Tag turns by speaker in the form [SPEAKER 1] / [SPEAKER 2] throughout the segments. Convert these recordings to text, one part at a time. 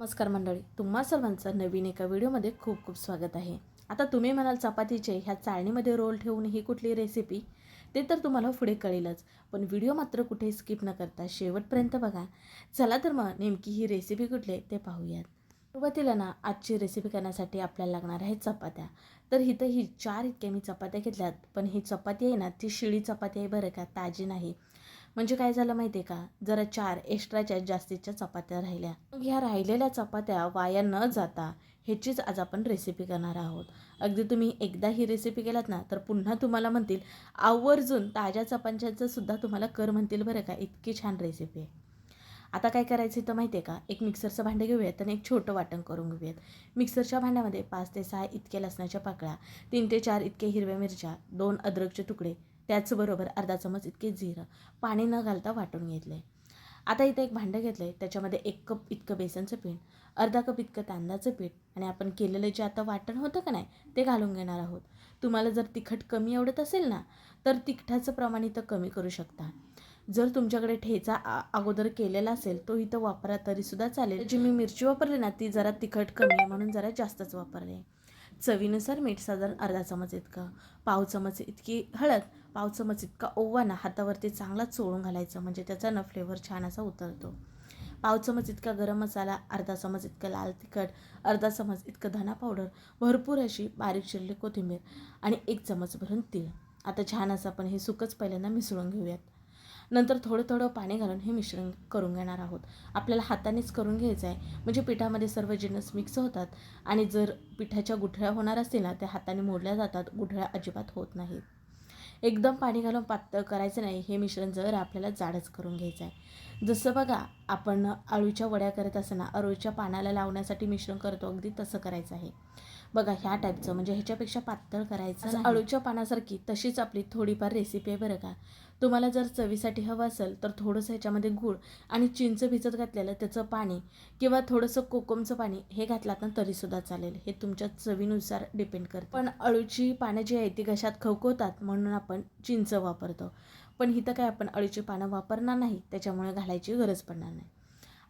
[SPEAKER 1] नमस्कार मंडळी तुम्हा सर्वांचं नवीन एका व्हिडिओमध्ये खूप खूप स्वागत आहे. आता तुम्ही म्हणाल चपातीचे ह्या चाळणीमध्ये रोल ठेवून ही कुठली रेसिपी ते तर तुम्हाला पुढे कळेलच. पण व्हिडिओ मात्र कुठे स्किप न करता शेवटपर्यंत बघा. चला तर मग नेमकी ही रेसिपी कुठली आहे ते पाहूयात. सुरुवातीला ना आजची रेसिपी करण्यासाठी आपल्याला लागणार आहे चपात्या. तर इथं ही चार इतक्या मी चपात्या घेतल्यात पण ही चपाती आहे ना ती शिळी चपाती आहे बरं का ताजी नाही. म्हणजे काय झालं माहिती आहे का? जरा चार एक्स्ट्राच्या जास्तीच्या चपात्या राहिल्या. मग ह्या राहिलेल्या चपात्या वाया न जाता ह्याचीच आज आपण रेसिपी करणार आहोत. अगदी तुम्ही एकदा ही रेसिपी केलात ना तर पुन्हा तुम्हाला म्हणतील आवर्जून ताज्या चपांच्याचं सुद्धा तुम्हाला कर म्हणतील बरं का. इतकी छान रेसिपी आहे. आता काय करायचं तर माहिती आहे का? एक मिक्सरचं भांडं घेऊयात आणि एक छोटं वाटण करून घेऊयात. मिक्सरच्या भांड्यामध्ये पाच ते सहा इतक्या लसणाच्या पाकळ्या तीन ते चार इतके हिरव्या मिरच्या दोन अद्रकचे तुकडे त्याचबरोबर अर्धा चमच इतके जिरं पाणी न घालता वाटून घेतलं. आहे आता इथं एक भांडं घेतलं आहे त्याच्यामध्ये एक कप इतकं बेसनचं पीठ अर्धा कप इतकं तांदळाचं पीठ आणि आपण केलेलं जे आता वाटण होतं का नाही ते घालून घेणार आहोत. तुम्हाला जर तिखट कमी आवडत असेल ना तर तिखटाचं प्रमाण इथं कमी करू शकता. जर तुमच्याकडे ठेचा आ अगोदर केलेला असेल तो इथं वापरा तरीसुद्धा चालेल. जी मी मिरची वापरली ना ती जरा तिखट कमी आहे म्हणून जरा जास्तच वापरले. चवीनुसार मीठ साधारण अर्धा चमच इतकं पाव चमच इतकी हळद पाव चमच इतका ओवा ना हातावरती चांगला चोळून घालायचं म्हणजे त्याचा ना फ्लेवर छान असा उतरतो. पाव चमच इतका गरम मसाला अर्धा चमच इतकं लाल तिखट अर्धा चमच इतकं धना पावडर भरपूर अशी बारीक चिरली कोथिंबीर आणि एक चमच भरून तीळ. आता छान असं आपण हे सुकच पहिल्यांदा मिसळून घेऊयात. नंतर थोडं थोडं पाणी घालून हे मिश्रण करून घेणार आहोत. आपल्याला हातानेच करून घ्यायचं आहे. म्हणजे पिठामध्ये सर्व जिन्नस मिक्स होतात आणि जर पिठाच्या गुठळ्या होणार असतील ना त्या हाताने मोडल्या जातात गुठळ्या अजिबात होत नाहीत. एकदम पाणी घालून पातळ करायचं नाही हे मिश्रण जर आपल्याला जाडच करून घ्यायचं आहे. जसं बघा आपण अळूच्या वड्या करत असताना अळूच्या पानाला लावण्यासाठी मिश्रण करतो अगदी तसं करायचं आहे. बघा ह्या टाईपचं म्हणजे ह्याच्यापेक्षा पातळ करायचं. अळूच्या पानासारखी तशीच आपली थोडीफार रेसिपी आहे बरं का. तुम्हाला जर चवीसाठी हवं असेल तर थोडंसं ह्याच्यामध्ये गूळ आणि चिंच भिजत घातलेलं त्याचं पाणी किंवा थोडंसं कोकमचं पाणी हे घातलात ना तरीसुद्धा चालेल. हे तुमच्या चवीनुसार डिपेंड करतं. पण अळूची पानं जी आहे ती घशात खवखवतात म्हणून आपण चिंच वापरतो. पण इथं काय आपण अळूची पानं वापरणार नाही त्याच्यामुळे घालायची गरज पडणार नाही.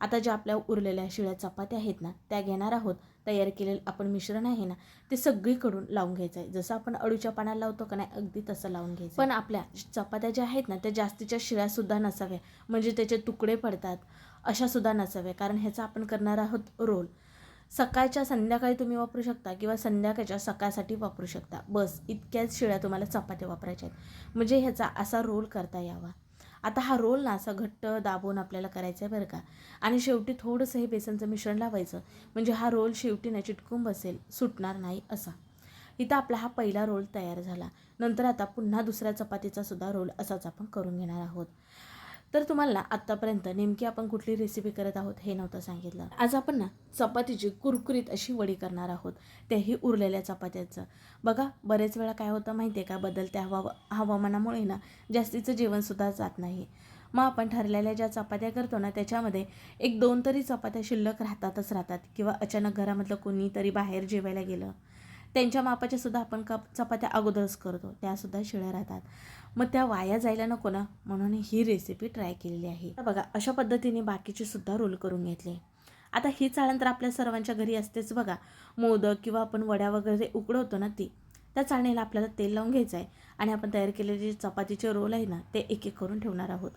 [SPEAKER 1] आता ज्या आपल्या उरलेल्या शिळ्या चपात्या आहेत ना त्या घेणार आहोत तयार केलेलं आपण मिश्रण आहे ना ते सगळीकडून लावून घ्यायचं आहे जसं आपण अळूच्या पाण्याला लावतो का नाही अगदी तसं लावून घ्यायचं पण आपल्या चपात्या ज्या आहेत ना त्या जास्तीच्या शिळ्यासुद्धा नसाव्या. म्हणजे त्याचे तुकडे पडतात अशासुद्धा नसाव्या. कारण ह्याचा आपण करणार आहोत रोल. सकाळच्या संध्याकाळी तुम्ही वापरू शकता किंवा संध्याकाळच्या सकाळसाठी वापरू शकता. बस इतक्याच शिळ्या तुम्हाला चपात्या वापरायच्या आहेत. म्हणजे ह्याचा असा रोल करता यावा. आता हा रोल ना असा घट्ट दाबून आपल्याला करायचा आहे बरं का. आणि शेवटी थोडंसं हे बेसनचं मिश्रण लावायचं. म्हणजे हा रोल शेवटी ना चिटकून बसेल सुटणार नाही असा. इथं आपला हा पहिला रोल तयार झाला. नंतर आता पुन्हा दुसऱ्या चपातीचा सुद्धा रोल असाच आपण करून घेणार आहोत. तर तुम्हाला आत्तापर्यंत नेमकी आपण कुठली रेसिपी करत आहोत हे नव्हतं सांगितलं. आज आपण ना चपातीची कुरकुरीत अशी वडी करणार आहोत. त्याही उरलेल्या चपात्याचं. बघा बरेच वेळा काय होतं माहिती आहे का बदलत्या हवा हवामानामुळे ना जास्तीचं जेवणसुद्धा जात नाही. मग आपण ठरलेल्या ज्या चपात्या करतो ना त्याच्यामध्ये एक दोन तरी चपात्या शिल्लक राहतातच राहतात. किंवा अचानक घरामधलं कोणीतरी बाहेर जेवायला गेलं. त्यांच्या मापाच्या सुद्धा आपण कप चपात्या अगोदरच करतो. त्यासुद्धा शिळ्या राहतात. मग त्या वाया जायला नको ना. म्हणून ही रेसिपी ट्राय केलेली आहे. बघा अशा पद्धतीने बाकीचे सुद्धा रोल करून घेतले. आता ही चाळण तर आपल्या सर्वांच्या घरी असतेच बघा. मोदक किंवा आपण वड्या वगैरे उकडवतो ना ती त्या चाळणीला आपल्याला तेल लावून घ्यायचं आहे. आणि आपण तयार केलेले जे चपातीचे रोल आहे ना ते एक एक करून ठेवणार आहोत.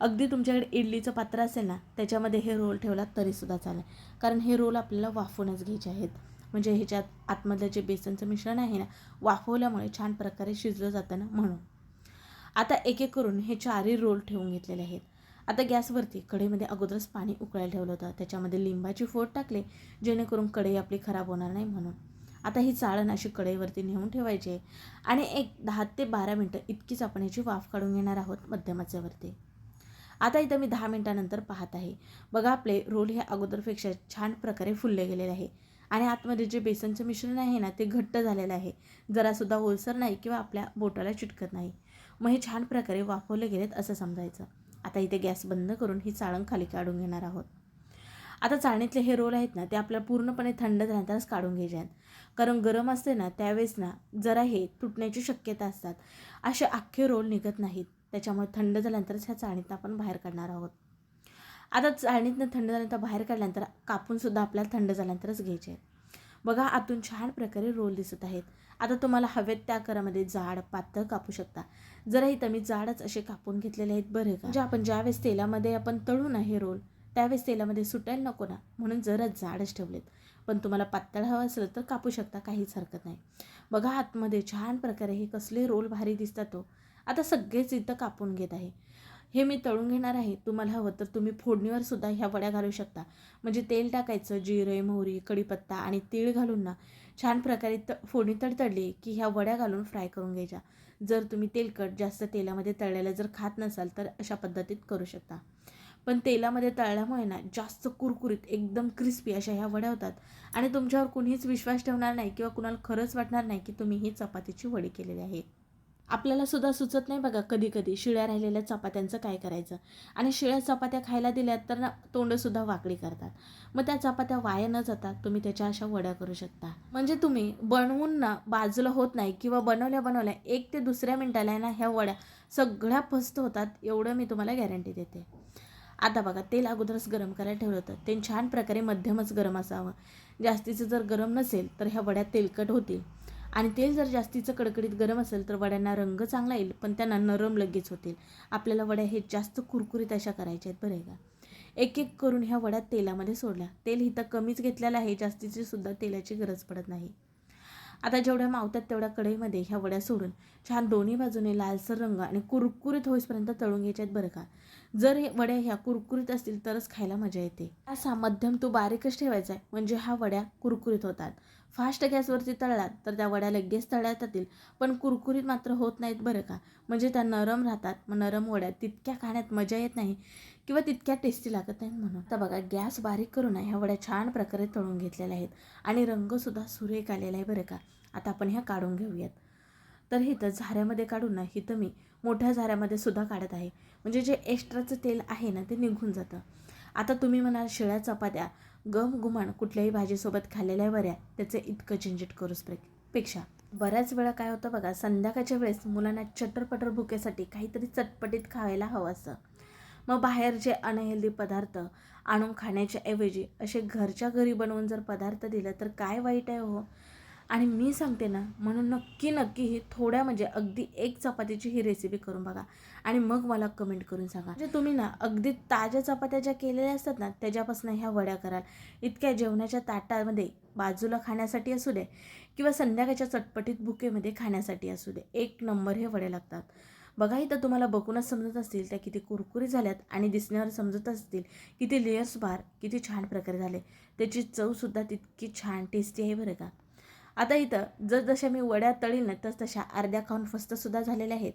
[SPEAKER 1] अगदी तुमच्याकडे इडलीचं पात्र असेल ना त्याच्यामध्ये हे रोल ठेवला तरीसुद्धा चालेल. कारण हे रोल आपल्याला वाफूनच घ्यायचे आहेत. म्हणजे ह्याच्यात आतमधलं जे बेसनचं मिश्रण आहे ना वाफवल्यामुळे छान प्रकारे शिजलं जातं ना म्हणून. आता एक एक करून हे चारही रोल ठेवून घेतलेले आहेत. आता गॅसवरती कढईमध्ये अगोदरच पाणी उकळायला ठेवलं होतं. त्याच्यामध्ये लिंबाची फोड टाकले जेणेकरून कढई आपली खराब होणार नाही म्हणून. आता ही चाळण अशी कढईवरती नेऊन ठेवायची आहे. आणि एक दहा ते बारा मिनटं इतकीच आपण ह्याची वाफ काढून घेणार आहोत मध्यमाच्यावरती आता इथं मी दहा मिनटानंतर पाहत आहे. बघा आपले रोल हे अगोदरपेक्षा छान प्रकारे फुलले गेलेले आहे. आणि आतमध्ये जे बेसनचं मिश्रण आहे ना ते घट्ट झालेलं आहे. जरासुद्धा ओलसर नाही किंवा आपल्या बोटाला चिटकत नाही. मग हे छान प्रकारे वाफवले गेलेत असं समजायचं. आता इथे गॅस बंद करून ही चाळण खाली काढून घेणार आहोत. आता चाळणीतले हे रोल आहेत ना ते आपल्याला पूर्णपणे थंड झाल्यानंतरच काढून घ्यायचे आहेत. कारण गरम असते ना त्यावेळेस ना जरा हे तुटण्याची शक्यता असतात. असे अख्खे रोल निघत नाहीत. त्याच्यामुळे थंड झाल्यानंतरच ह्या चाळणीतनं आपण बाहेर काढणार आहोत. आता चाळणीतनं थंड झाल्यानंतर बाहेर काढल्यानंतर कापूनसुद्धा आपल्याला थंड झाल्यानंतरच घ्यायचे आहेत. बघा आतून छान प्रकारे रोल दिसत आहेत. आता तुम्हाला हवेत त्या करामध्ये जाड पातळ कापू शकता. जरा इथं मी जाडच असे कापून घेतलेले आहेत बरे का. म्हणजे आपण ज्यावेळेस तेलामध्ये आपण तळू ना हे रोल त्यावेळेस तेलामध्ये सुटायला नको ना. म्हणून जरा जाडच ठेवलेत. पण तुम्हाला पातळ हवं असलं तर कापू शकता काहीच हरकत नाही. बघा आतमध्ये छान प्रकारे हे कसले रोल भारी दिसतात तो आता सगळेच इथं कापून घेत आहे. हे मी तळून घेणार आहे. तुम्हाला हवं तर तुम्ही फोडणीवर सुद्धा ह्या वड्या घालू शकता. म्हणजे तेल टाकायचं जिरे मोहरी कढीपत्ता आणि तीळ घालून ना छान प्रकारे त फोडणी तडतडली की ह्या वड्या घालून फ्राय करून घ्यायच्या. जर तुम्ही तेलकट जास्त तेलामध्ये तळलेलं जर खात नसाल तर अशा पद्धतीत करू शकता. पण तेलामध्ये तळल्यामुळे ना जास्त कुरकुरीत एकदम क्रिस्पी अशा ह्या वड्या होतात. आणि तुमच्यावर कुणीच विश्वास ठेवणार नाही किंवा कुणाला खरंच वाटणार नाही की तुम्ही ही चपातीची वडी केलेली आहे. आपल्याला सुद्धा सुचत नाही बघा कधी कधी शिळ्या राहिलेल्या चपात्यांचं काय करायचं. आणि शिळ्या चपात्या खायला दिल्यात तर ना तोंडसुद्धा वाकडी करतात. मग त्या चपात्या वाया न जाता तुम्ही त्याच्या अशा वड्या करू शकता. म्हणजे तुम्ही बनवून ना बाजूला होत नाही किंवा बनवल्या बनवल्या एक ते दुसऱ्या मिनटाला आहे ना ह्या वड्या सगळ्या फस्त होतात एवढं मी तुम्हाला गॅरंटी देते. आता बघा तेल अगोदरच गरम करायला ठेवलं होतं. ते छान प्रकारे मध्यमच गरम असावं. जास्तीचं जर गरम नसेल तर ह्या वड्या तेलकट होतील. आणि तेल जर जास्तीचं कडकडीत गरम असेल तर वड्यांना रंग चांगला येईल पण त्यांना नरम लगेच होतील. आपल्याला वड्या हे जास्त कुरकुरीत अशा करायच्या आहेत बरं आहे का? एक एक करून ह्या वड्या तेलामध्ये सोडल्या. तेल हिथं कमीच घेतलेलं आहे जास्तीची सुद्धा तेलाची गरज पडत नाही. आता जेवढ्या मावतात तेवढ्या कढईमध्ये ह्या वड्या सोडून छान दोन्ही बाजूने लालसर रंग आणि कुरकुरीत होईपर्यंत तळून घ्यायच्या आहेत बरं का? जर हे वड्या ह्या कुरकुरीत असतील तरच खायला मजा येते. असा मध्यम तो बारीकच ठेवायचा आहे म्हणजे ह्या वड्या कुरकुरीत होतात. फास्ट गॅसवरती तळलात तर त्या वड्या लगेच तळ्यात जातील पण कुरकुरीत मात्र होत नाहीत बरं का? म्हणजे त्या नरम राहतात मग नरम वड्या तितक्या खाण्यात मजा येत नाही किंवा तितक्या टेस्टी लागत नाहीत म्हणून. आता बघा गॅस बारीक करून ह्या वड्या छान प्रकारे तळून घेतलेल्या आहेत. आणि रंगसुद्धा सुरेख आलेला आहे बरं का? आता आपण ह्या काढून घेऊयात. तर हिथं झाऱ्यामध्ये काढून ना हिथं मी मोठ्या झाऱ्यामध्ये सुद्धा काढत आहे. म्हणजे जे एक्स्ट्राचं तेल आहे ना ते निघून जातं. आता तुम्ही म्हणाल शिळ्या चपात्या. गम गुमान कुठल्याही भाजीसोबत खाल्लेल्या बऱ्या त्याचं इतकं झंझट करूस पे पेक्षा. बऱ्याच वेळा काय होतं बघा संध्याकाळच्या वेळेस मुलांना चटरपटर भुकेसाठी काहीतरी चटपटीत खायला हवं असं. मग बाहेरचे अनहेल्दी पदार्थ आणून खाण्याच्या ऐवजी असे घरच्या घरी बनवून जर पदार्थ दिलं तर काय वाईट आहे हो? आणि मी सांगते ना म्हणून नक्की नक्की ही थोड्या म्हणजे अगदी एक चपातीची ही रेसिपी करून बघा. आणि मग मला कमेंट करून सांगा. म्हणजे तुम्ही ना अगदी ताज्या चपात्या ज्या केलेल्या असतात ना त्याच्यापासून ह्या वड्या कराल. इतक्या जेवणाच्या ताटामध्ये बाजूला खाण्यासाठी असू दे किंवा संध्याकाळच्या चटपटीत बुकेमध्ये खाण्यासाठी असू दे एक नंबर हे वडे लागतात. बघा इथं तुम्हाला बघूनच समजत असतील त्या किती कुरकुरी झाल्यात आणि दिसण्यावर समजत असतील किती लेयर्स बार किती छान प्रकारे झाले. त्याची चवसुद्धा तितकी छान टेस्टी आहे बरं का. आता इथं जर जशा मी वड्या तळील ना तस तशा अर्ध्या खाऊन फस्तसुद्धा झालेल्या आहेत.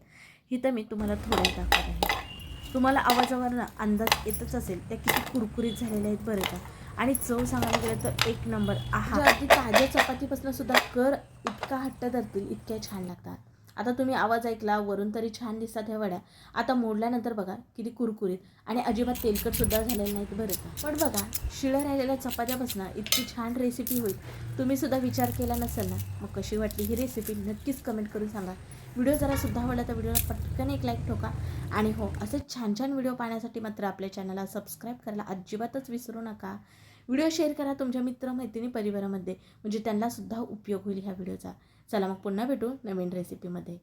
[SPEAKER 1] इथं मी तुम्हाला थोड्या दाखवत आहे. तुम्हाला आवाजावरनं अंदाज येतच असेल त्या किती कुरकुरीत झालेल्या आहेत बरं का. आणि चव सांगायला गेलं तर एक नंबर आहा. अगदी ताज्या चपातीपासून सुद्धा कर इतका हट्ट धरतील इतक्या छान लागतात. आता तुम्ही आवाज ऐकला वरून तरी छान दिसतात ह्या वड्या. आता मोडल्यानंतर बघा किती कुरकुरीत. आणि अजिबात तेलकट सुद्धा झालेलं नाहीत बरं का. पण बघा शिळं राहिलेल्या चपात्यापासून इतकी छान रेसिपी होईल. तुम्ही सुद्धा विचार केला नसेल ना? मग कशी वाटली ही रेसिपी नक्कीच कमेंट करून सांगा. व्हिडिओ जरा सुद्धा आवडला तर व्हिडिओला पटकन एक लाईक ठोका. आणि हो असे छान छान व्हिडिओ पाहण्यासाठी मात्र आपल्या चॅनलला सबस्क्राईब करायला अजिबातच विसरू नका. व्हिडिओ शेअर करा तुमच्या मित्रमैत्रिणी परिवारामध्ये. म्हणजे त्यांना सुद्धा उपयोग होईल ह्या व्हिडिओचा. चला मग पुन्हा भेटू नवीन रेसिपीमध्ये